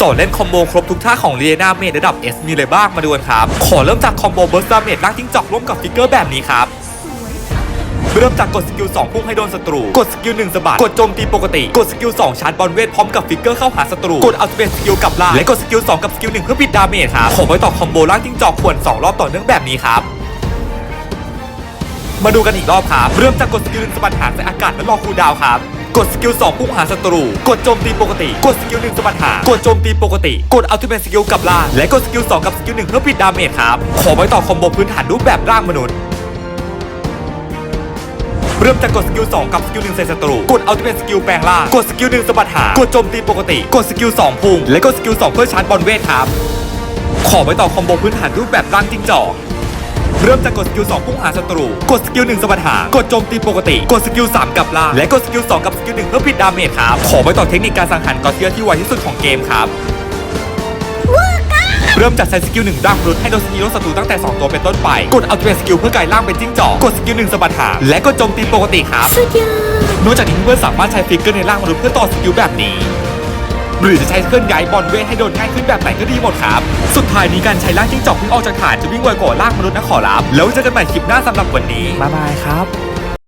สอนเล่นคอมโบครบทุกท่าของเรียนาเมดระดับ S มีอะไรบ้างมาดูกันครับ ขอเริ่มจากคอมโบเบิร์สดาเมจล่างจิ้งจอกร่วมกับฟิกเกอร์แบบนี้ครับเริ่มจากกดสกิล2พุ่งให้โดนศัตรู กดสกิล1สะบัด กดโจมตีปกติ กดสกิล2ชาร์จบอลเวทพร้อมกับฟิกเกอร์เข้าหาศัตรู กดอัลติเมทสกิลกลับล่างและกดสกิล2กับสกิล1เพื่อปิดดาเมจครับขอไว้ต่อคอมโบล่างจิ้งจอกขวน2รอบต่อเนื่องแบบนี้ครับมาดูกันอีกรอบครับ เริ่มจากกดสกิลหนึ่งสะบัดหางใส่อากาศและรอคูลดาวครับ กดสกิล2พุ่งหาศัตรู กดโจมตีปกติ กดสกิลหนึ่งสะบัดหางกดโจมตีปกติ กดอัลติเมทสกิลกลับล่าง และกดสกิล2กับสกิล1เพื่อปิดดาเมจครับ ขอไว้ต่อคอมโบพื้นฐานรูปแบบร่างมนุษย์เริ่มจากกดสกิล2กับสกิล1ใส่ศัตรู กดเอัลติเมทสกิลแปลงล่าง กดสกิล1สะบัดหางกดโจมตีปกติ กดสกิล2พุ่งและกดสกิล2เพื่อชาร์จบอลเวทครับ ขอไว้ต่อคอมโบพื้นฐานรูปแบบร่างจิ้งจอก เริ่มจากกดสกิล2พุ่งหาศัตรู กดสกิล1สะบัดหางกดโจมตีปกติ กดสกิล3กลับล่างและกดสกิล2กับสกิล1เพื่อปิดดาเมจครับ ขอไว้ต่อเทคนิคการสังหารกอเทียที่ไวที่สุดของเกมครับเริ่มจากใช้สกิลหนึ่งร่างมนุษย์ให้โดนสกิลศัตรูตั้งแต่ 2 ตัวเป็นต้นไป กดอัลติเมทสกิลเพื่อกลายร่างเป็นจิ้งจอก กดสกิลหนึ่งสะบัดหางและกดโจมตีปกติครับสุดยอดนอกจากนี้เพื่อนๆสามารถใช้ฟิกเกอร์ในร่างมนุษย์เพื่อต่อสกิลแบบนี้ หรือจะใช้เคลื่อนย้ายบอลเวทให้โดนง่ายขึ้นแบบไหนก็ดีหมดครับ สุดท้ายนี้การใช้ล่างจิ้งจอกเพิ่งออกจากฐานจะวิ่งไวกว่าร่างมนุษย์นะขอรับ แล้วเจอกันใหม่คลิปหน้าสำหรับวันนี้ บ๊ายบายครับ